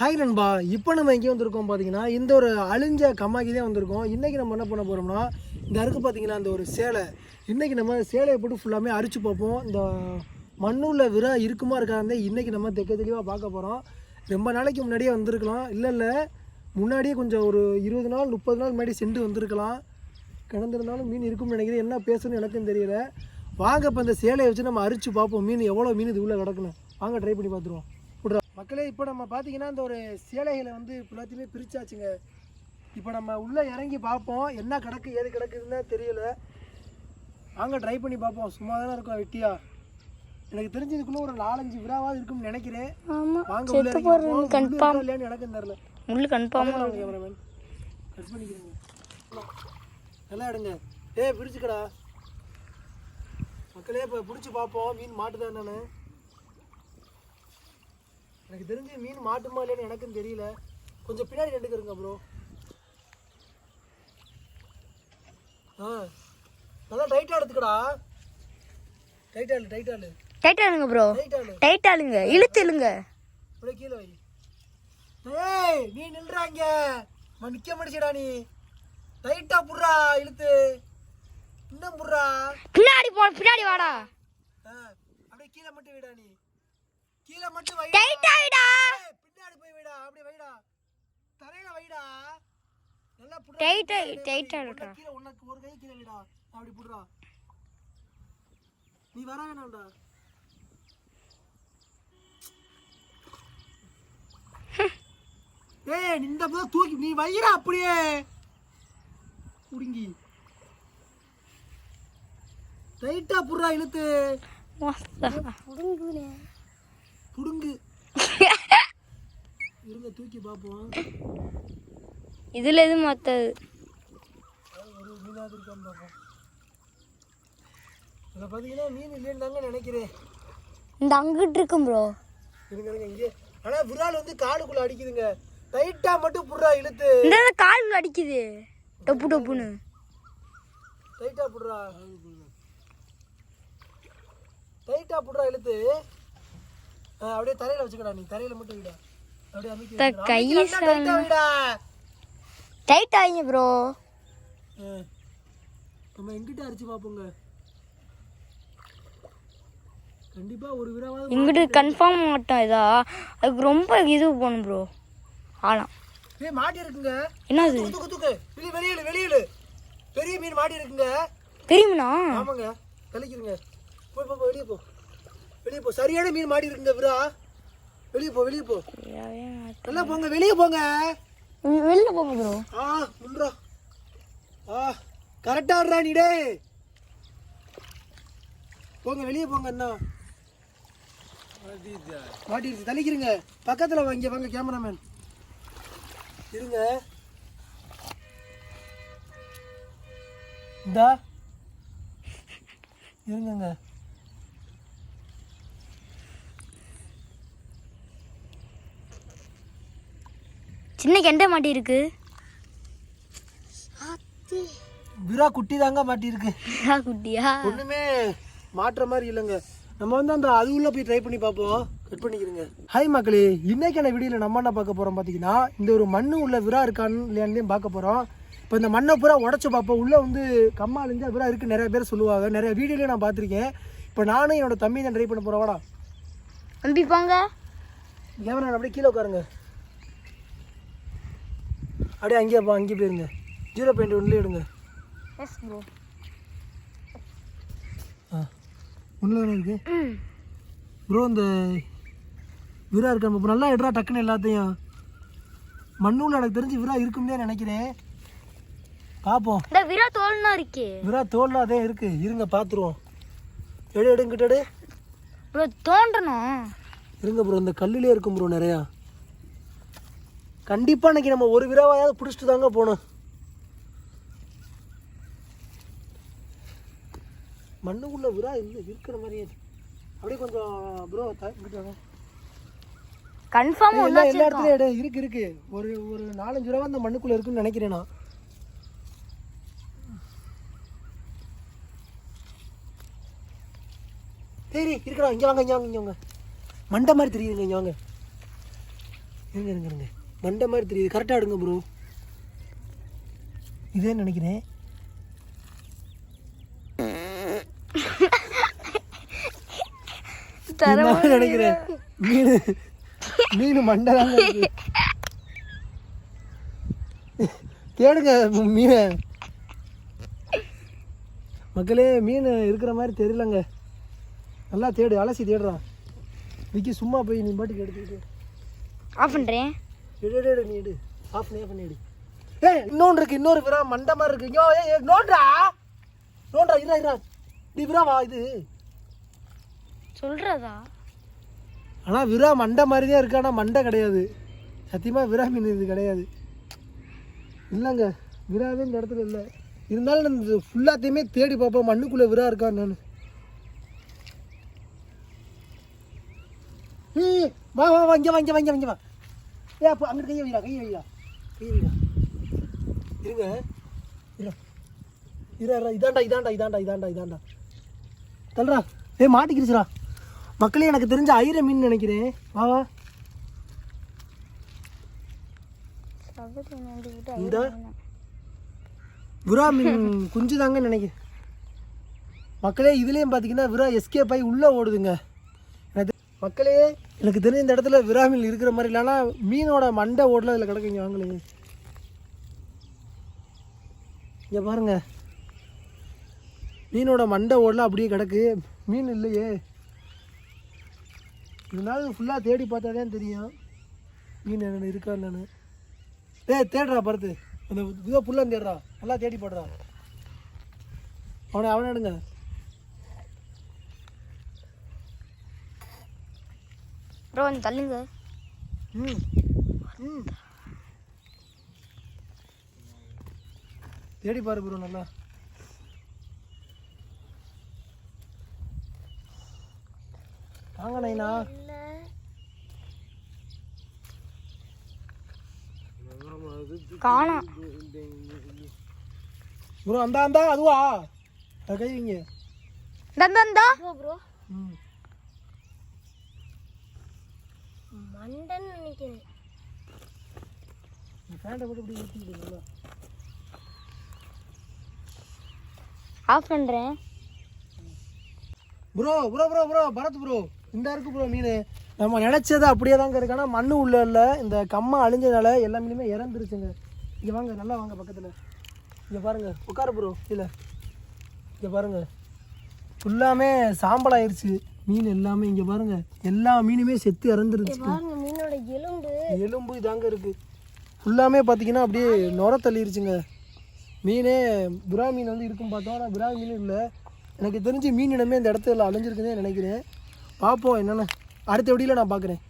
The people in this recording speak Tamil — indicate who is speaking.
Speaker 1: ஹாய் நண்பா. இப்போ நம்ம எங்கே வந்திருக்கோம் பார்த்தீங்கன்னா இந்த ஒரு அழிஞ்ச கம்மாக்கி தான் வந்திருக்கோம். இன்றைக்கி நம்ம என்ன பண்ண போகிறோம்னா இந்த அருக்கு பார்த்தீங்கன்னா இந்த ஒரு சேலை. இன்றைக்கி நம்ம சேலையை போட்டு ஃபுல்லாமே அரிச்சு பார்ப்போம். இந்த மண்ணுள்ள விர இருக்குமா இருக்காந்தே இன்றைக்கி நம்ம தெக்க தெளிவாக பார்க்க போகிறோம் ரொம்ப நாளைக்கு முன்னாடியே வந்திருக்கலாம். இல்லை இல்லை. முன்னாடியே கொஞ்சம் ஒரு இருபது நாள் முப்பது நாள் முன்னாடி சென்று வந்திருக்கலாம். கிடந்திருந்தாலும் மீன் இருக்கும்னு நினைக்கிறேன். என்ன பேசணும்னு எனக்கும் தெரியல. வாங்க இப்போ இந்த சேலையை வச்சு நம்ம அரிச்சு பார்ப்போம். மீன் எவ்வளோ மீன் இது உள்ளே கிடக்குன்னு. வாங்க ட்ரை பண்ணி பார்த்துருவோம். மக்களே இப்போ நம்ம பார்த்தீங்கன்னா இந்த ஒரு சேலைகளை வந்து எல்லாத்தையுமே பிரிச்சாச்சுங்க. இப்போ நம்ம உள்ளே இறங்கி பார்ப்போம் என்ன கிடக்கு ஏது கிடக்குதுன்னு தெரியல. வாங்க ட்ரை பண்ணி பார்ப்போம். சும்மா தானே இருக்கோம் வெட்டியா. எனக்கு தெரிஞ்சதுக்குள்ள ஒரு நாலஞ்சு விழாவாக இருக்கும்னு நினைக்கிறேன். வாங்க உள்ள இருக்கா இல்லையான்னு எனக்கும் தெரியல.
Speaker 2: முள்ளு கன்ஃபார்ம்
Speaker 1: கேமராமேன் கட் பண்ணிக்கிறேங்க. நல்லா எடுங்க. ஏய் பிடிச்சிக்கடா மக்களே இப்போ பிடிச்சி பார்ப்போம். மீன் மாட்டுதா என்னன்னு. எனக்கு தெரிஞ்சு மீன் மாட்டுமா இல்லைன்னு எனக்கும் தெரியல. கொஞ்சம் பின்னாடி ரெண்டுக்கு ப்ரோ ஆ நல்லா டைட்டாக எடுத்துக்கடா. டைட்டா இல்லை டைட்டா இல்லை
Speaker 2: டைட் ஆளுங்க ப்ரோ டைட் ஆளுங்க இழுத்து இழுங்க.
Speaker 1: அப்படியே கீழே வை. ஏய் நீ நின்றாங்க நான் நிக்க முடிச்சடா நீ. டைட்டா புடுறா இழுத்து. இன்னும் புடுறா.
Speaker 2: பின்னாடி போ பின்னாடி வாடா.
Speaker 1: ஆ, அப்படியே கீழே மட்டும் வைடா நீ. கீழே மட்டும் வை
Speaker 2: டைட் ஆயிடா.
Speaker 1: பின்னாடி போய் வைடா அப்படியே வைடா. தரையில வைடா. நல்லா புடுறா
Speaker 2: டைட்
Speaker 1: பின்னாடி வை.
Speaker 2: டைட்
Speaker 1: உன்னை
Speaker 2: ஆயிட்டா
Speaker 1: கீழே உனக்கு ஒரு கை கீழே வைடா. அப்படி புடுறா. நீ வர வேணாம்டா. ஏய் இந்த போது தூக்கி நீ வைரா அப்படியே. குடுங்கி டைட்டா புடுறா இழுத்து. புடுங்கு இருங்க தூக்கி பார்ப்போம்
Speaker 2: இதுல எது மத்தது?
Speaker 1: ஒரு மீனாவது இருக்கான்னு பார்ப்போம் இதில் பார்த்தீங்கன்னா மீன் இல்லைன்னு தாங்க நினைக்கிறேன்.
Speaker 2: இந்த அங்கிட்டு இருக்கும் ப்ரோ
Speaker 1: இருங்க இருங்க இங்கே. ஆனால் விரால் வந்து காலுக்குள்ள அடிக்குதுங்க. டைட்டா மட்டும் புடுறா இழுத்து.
Speaker 2: இந்த இந்த கால் உள்ள அடிக்குது. டொப்பு டொப்புன்னு.
Speaker 1: டைட்டா புடுறா. டைட்டா புடுறா இழுத்து. அப்படியே தரையில வச்சுக்கடா நீ தரையில மட்டும் விடா அப்படியே அமைக்கி
Speaker 2: த-
Speaker 1: வச்சுக்கடா.
Speaker 2: கை
Speaker 1: அமைக்கி வச்சா டைட்டா விடா
Speaker 2: டைட் ஆயிங்க ப்ரோ.
Speaker 1: நம்ம எங்கிட்ட அரிச்சு பார்ப்போங்க கண்டிப்பா ஒரு விராவாவது
Speaker 2: இங்கிட்டு கன்ஃபார்ம் மாட்டோம் இதா. அதுக்கு ரொம்ப இது போகணும் ப்ரோ ஆலாம்
Speaker 1: ஏய் மாட்டி இருக்குங்க.
Speaker 2: என்னது?
Speaker 1: தூக்கு தூக்கு தூக்கு. வெளியே வெளியில வெளியில. பெரிய மீன் மாட்டி இருக்குங்க.
Speaker 2: தெரியுமண்ணா
Speaker 1: ஆமாங்க. கழிக்கிறங்க போ போ போ, வெளியே போ. வெளியே போ. சரியான மீன் மாட்டி இருக்குங்க விரா. வெளியே போ வெளியே போ. நல்லா போங்க வெளியே போங்க.
Speaker 2: வெளில போங்க ப்ரோ
Speaker 1: ஆ முன்றா ஆ கரெக்டா விடுறா நீ டேய் போங்க வெளியே போங்க அண்ணா. மாட்டிருச்சு தள்ளிக்கிறங்க பக்கத்துல வாங்க வாங்க கேமராமேன் இருங்க. இந்தா. இருங்கங்க.
Speaker 2: சின்ன கெண்டை மாட்டி இருக்கு.
Speaker 1: விரா குட்டி தாங்க மாட்டிருக்கு
Speaker 2: ஆ, குட்டியா?
Speaker 1: ஒண்ணுமே மாற்ற மாதிரி இல்லைங்க. நம்ம வந்து அந்த அது உள்ள போய் ட்ரை பண்ணி பார்ப்போம். கட் பண்ணிக்கிறேங்க. ஹாய் மக்களே இன்னைக்கான வீடியோவில் நம்ம என்ன பார்க்க போறோம் பார்த்தீங்கன்னா இந்த ஒரு மண்ணு உள்ள விரா இருக்கான்னு இல்லையான்னு பார்க்க போறோம். இப்போ இந்த மண்ணை பூரா உடச்சு பார்ப்போம். உள்ள வந்து கம்மா அழிஞ்சா விரா இருக்கு. நிறைய பேர் சொல்லுவாங்க. நிறைய வீடியோலயே நான் பார்த்துருக்கேன். இப்போ நானும் என்னோட தம்பி தான் ட்ரை பண்ண போறோம். வாடா.
Speaker 2: நம்பி போங்க.
Speaker 1: அப்படியே கீழே உட்காருங்க. அப்படியே அங்கேயே போ அங்கேயே போயிருங்க ஜீரோ பாயிண்ட் ஒன்லேயே எடுங்க.
Speaker 2: எஸ் ப்ரோ
Speaker 1: ஆ ஒன்றில் தானே இருக்கு? ப்ரோ இந்த விரா இருக்கா இப்போ நல்லா எடுறா டக்குன்னு எல்லாத்தையும். மண்ணூல் எனக்கு தெரிஞ்சு விரா இருக்கும்னே நினைக்கிறேன். பார்ப்போம்
Speaker 2: இந்த விரா தோல்னா இருக்கே.
Speaker 1: விரா தோல்ல அதே இருக்கு. இருங்க பார்த்துருவோம் எடு எடுங்கிட்ட எடு.
Speaker 2: ப்ரோ தோண்டணும்
Speaker 1: இருங்க ப்ரோ இந்த கல்லுலேயே இருக்கும் ப்ரோ நிறையா. கண்டிப்பாக இன்னைக்கு நம்ம ஒரு விராவாயாவது பிடிச்சிட்டு தாங்க போகணும் மண்ணுக்குள்ள விரா இல்லை இருக்கிற மாதிரியே. அப்படியே கொஞ்சம் ப்ரோ இங்கிட்டு வாங்க.
Speaker 2: கன்ஃபார்ம்
Speaker 1: எல்லா எல்லா இடத்துலயும் இடம் இருக்கு இருக்கு. ஒரு ஒரு நாலஞ்சு ரூபா அந்த மண்ணுக்குள்ள இருக்குன்னு நினைக்கிறேன் நான். சரி இருக்கடா இங்க வாங்க இங்க வாங்க இங்க வாங்க. மண்டை மாதிரி தெரியுதுங்க இங்க வாங்க. இருங்க இருங்க இருங்க. மண்டை மாதிரி தெரியுது. கரெக்டாக எடுங்க ப்ரோ இதே நினைக்கிறேன்? நான் நினைக்கிறேன். மீன். மீன் மண்டை தாங்க இருக்கு. தேடுங்க மீனை. மக்களே மீன் இருக்கிற மாதிரி தெரியலங்க. நல்லா தேடு அலசி தேடுறான். விக்கி சும்மா போய் நீ பாட்டுக்கு எடுத்துக்கிட்டு.
Speaker 2: ஆஃப் பண்ணுறேன்
Speaker 1: எடு நீ எடு ஆஃப் பண்ணி பண்ணி எடு ஏய் இன்னொன்று இருக்கு இன்னொரு விரா மண்டை மாதிரி இருக்கு. ஐயோ ஏய், நோண்டுறா. நோண்டுறா இரா இரா நீ விராவா இது.
Speaker 2: சொல்கிறதா
Speaker 1: ஆனால் விரா மண்டை மாதிரி தான் இருக்கு ஆனால் மண்டை கிடையாது. சத்தியமாக விரா மீன் இது கிடையாது. இல்லைங்க விராவே இந்த இடத்துல இல்லை. இருந்தாலும் நான் ஃபுல்லாத்தையுமே தேடி பார்ப்பேன் மண்ணுக்குள்ளே விரா இருக்கான்னு நான் வா வா வா இங்கே வா இங்கே வா, இங்கே வா. ஏ அப்போ அங்கிட்டு கையை வைடா கையை வைடா. கையை வைடா. இருங்க. இரா. இரா இதாண்டா இதாண்டா இதாண்டா இதாண்டா இதாண்டா தல்றா ஏய் மாட்டிக்கிருச்சுடா மக்களே எனக்கு தெரிஞ்ச ஐர மீன் நினைக்கிறேன். வா வா. இந்த. விரா மீன் குஞ்சு தாங்க நினைக்கிறேன். மக்களே இதுலேயும் பார்த்தீங்கன்னா விரா எஸ்கேப் ஆகி உள்ளே ஓடுதுங்க. மக்களே எனக்கு தெரிஞ்ச இந்த இடத்துல விராமில் இருக்கிற மாதிரி இல்லைன்னா மீனோட மண்டை ஓடலாம் இதில் கிடக்குங்க வாங்கலைங்க இங்கே பாருங்க. மீனோட மண்டை ஓடலாம் அப்படியே கிடக்கு. மீன் இல்லையே. இருந்தாலும் ஃபுல்லாக தேடி பார்த்தா தான் தெரியும். மீன் என்ன இருக்கா என்னன்னு. ஏய் தேடுறா பருத்து. அந்த இதோ புல்லாம் தேடுறா. நல்லா தேடி போடுறா. அவனை அவனை எடுங்க.
Speaker 2: ப்ரோ வந்து தள்ளுங்க
Speaker 1: ம் ம் தேடி பாரு ப்ரோ நல்லா. வாங்க நைனா.
Speaker 2: காணோம்.
Speaker 1: ப்ரோ அந்த அந்த அதுவா? அது கை வைங்க.
Speaker 2: தந்தா ப்ரோ
Speaker 1: ம்.
Speaker 2: மண்டன் நினைக்கிறேன்.
Speaker 1: ஃபேண்டை மட்டும் இப்படி ஊற்றிக்கிட்டு நல்லா
Speaker 2: ஆஃப் பண்ணுறேன்
Speaker 1: bro bro bro bro Bharath bro இந்த இருக்கு ப்ரோ மீன். நம்ம நினச்சது அப்படியே தாங்க இருக்கு. ஆனால் மண்ணு உள்ள இல்லை. இந்த கம்மா அழிஞ்சதுனால எல்லா மீனுமே இறந்துருச்சுங்க. இங்கே வாங்க நல்லா வாங்க பக்கத்தில். இங்கே பாருங்க. உட்காரு ப்ரோ இல்லை. இங்கே பாருங்க. ஃபுல்லாமே சாம்பல் ஆயிருச்சு. மீன் எல்லாமே இங்கே பாருங்க. எல்லா மீனுமே செத்து இறந்துருச்சு.
Speaker 2: மீனோட எலும்பு.
Speaker 1: எலும்பு இதாங்க இருக்கு. ஃபுல்லாமே பார்த்தீங்கன்னா அப்படியே நுர தள்ளிருச்சுங்க. மீனே புறா மீன் வந்து இருக்கும் பார்த்தோம். ஆனால் புறா மீன் இல்லை. எனக்கு தெரிஞ்சு மீன் இடமே இந்த இடத்துல அலைஞ்சிருக்குன்னே நினைக்கிறேன். பார்ப்போம் என்னென்ன. அடுத்த வீடியோவில் நான் பார்க்குறேன்